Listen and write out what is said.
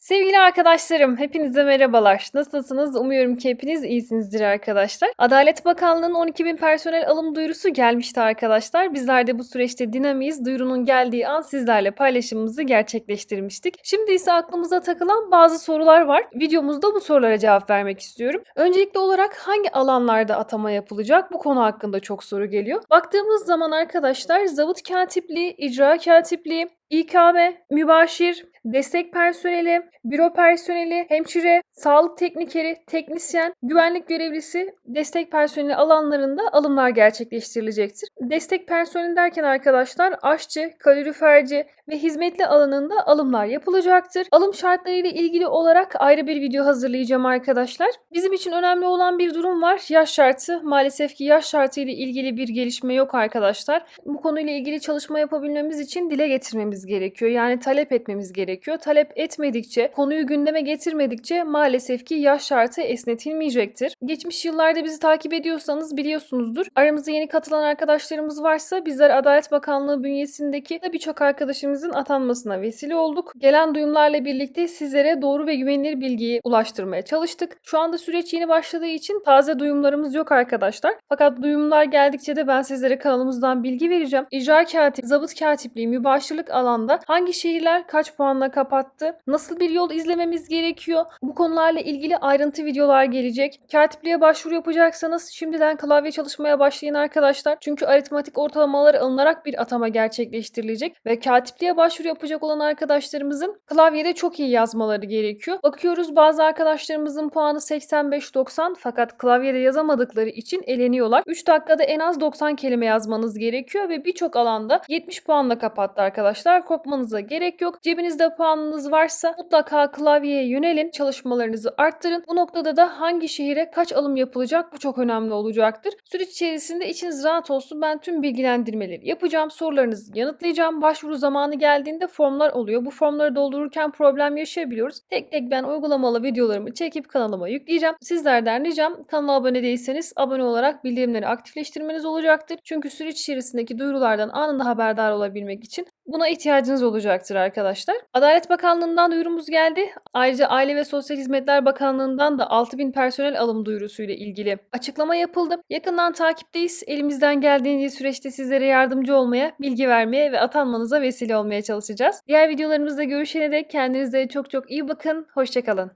Sevgili arkadaşlarım, hepinize merhabalar. Nasılsınız? Umuyorum ki hepiniz iyisinizdir arkadaşlar. Adalet Bakanlığı'nın 12.000 personel alım duyurusu gelmişti arkadaşlar. Bizler de bu süreçte dinamiyiz. Duyurunun geldiği an sizlerle paylaşımımızı gerçekleştirmiştik. Şimdi ise aklımıza takılan bazı sorular var. Videomuzda bu sorulara cevap vermek istiyorum. Öncelikli olarak hangi alanlarda atama yapılacak? Bu konu hakkında çok soru geliyor. Baktığımız zaman arkadaşlar zabıt katipliği, icra katipliği, İKM, mübaşir, destek personeli, büro personeli, hemşire, sağlık teknikeri, teknisyen, güvenlik görevlisi, destek personeli alanlarında alımlar gerçekleştirilecektir. Destek personeli derken arkadaşlar aşçı, kaloriferci ve hizmetli alanında alımlar yapılacaktır. Alım şartları ile ilgili olarak ayrı bir video hazırlayacağım arkadaşlar. Bizim için önemli olan bir durum var. Yaş şartı. Maalesef ki yaş şartı ile ilgili bir gelişme yok arkadaşlar. Bu konuyla ilgili çalışma yapabilmemiz için dile getirmemiz gerekiyor. Yani talep etmemiz gerekiyor. Talep etmedikçe, konuyu gündeme getirmedikçe maalesef ki yaş şartı esnetilmeyecektir. Geçmiş yıllarda bizi takip ediyorsanız biliyorsunuzdur. Aramızda yeni katılan arkadaşlarımız varsa bizler Adalet Bakanlığı bünyesindeki birçok arkadaşımızın atanmasına vesile olduk. Gelen duyumlarla birlikte sizlere doğru ve güvenilir bilgiyi ulaştırmaya çalıştık. Şu anda süreç yeni başladığı için taze duyumlarımız yok arkadaşlar. Fakat duyumlar geldikçe de ben sizlere kanalımızdan bilgi vereceğim. İcra katip, zabıt katipliği, mübaşirlik alanda hangi şehirler kaç puanla kapattı? Nasıl bir yol izlememiz gerekiyor? Bu konularla ilgili ayrıntı videolar gelecek. Katipliğe başvuru yapacaksanız şimdiden klavye çalışmaya başlayın arkadaşlar. Çünkü aritmatik ortalamalar alınarak bir atama gerçekleştirilecek ve katipliğe başvuru yapacak olan arkadaşlarımızın klavyede çok iyi yazmaları gerekiyor. Bakıyoruz bazı arkadaşlarımızın puanı 85-90 fakat klavyede yazamadıkları için eleniyorlar. 3 dakikada en az 90 kelime yazmanız gerekiyor ve birçok alanda 70 puanla kapattı arkadaşlar. Korkmanıza gerek yok. Cebinizde puanınız varsa mutlaka klavyeye yönelin. Çalışmalarınızı arttırın. Bu noktada da hangi şehire kaç alım yapılacak bu çok önemli olacaktır. Süreç içerisinde içiniz rahat olsun. Ben tüm bilgilendirmeleri yapacağım. Sorularınızı yanıtlayacağım. Başvuru zamanı geldiğinde formlar oluyor. Bu formları doldururken problem yaşayabiliyoruz. Tek tek ben uygulamalı videolarımı çekip kanalıma yükleyeceğim. Sizlerden ricam kanala abone değilseniz abone olarak bildirimleri aktifleştirmeniz olacaktır. Çünkü süreç içerisindeki duyurulardan anında haberdar olabilmek için Buna ihtiyacınız olacaktır arkadaşlar. Adalet Bakanlığı'ndan duyurumuz geldi. Ayrıca Aile ve Sosyal Hizmetler Bakanlığı'ndan da 6000 personel alım duyurusuyla ilgili açıklama yapıldı. Yakından takipteyiz. Elimizden geldiğince süreçte sizlere yardımcı olmaya, bilgi vermeye ve atanmanıza vesile olmaya çalışacağız. Diğer videolarımızda görüşene dek kendinize çok çok iyi bakın. Hoşçakalın.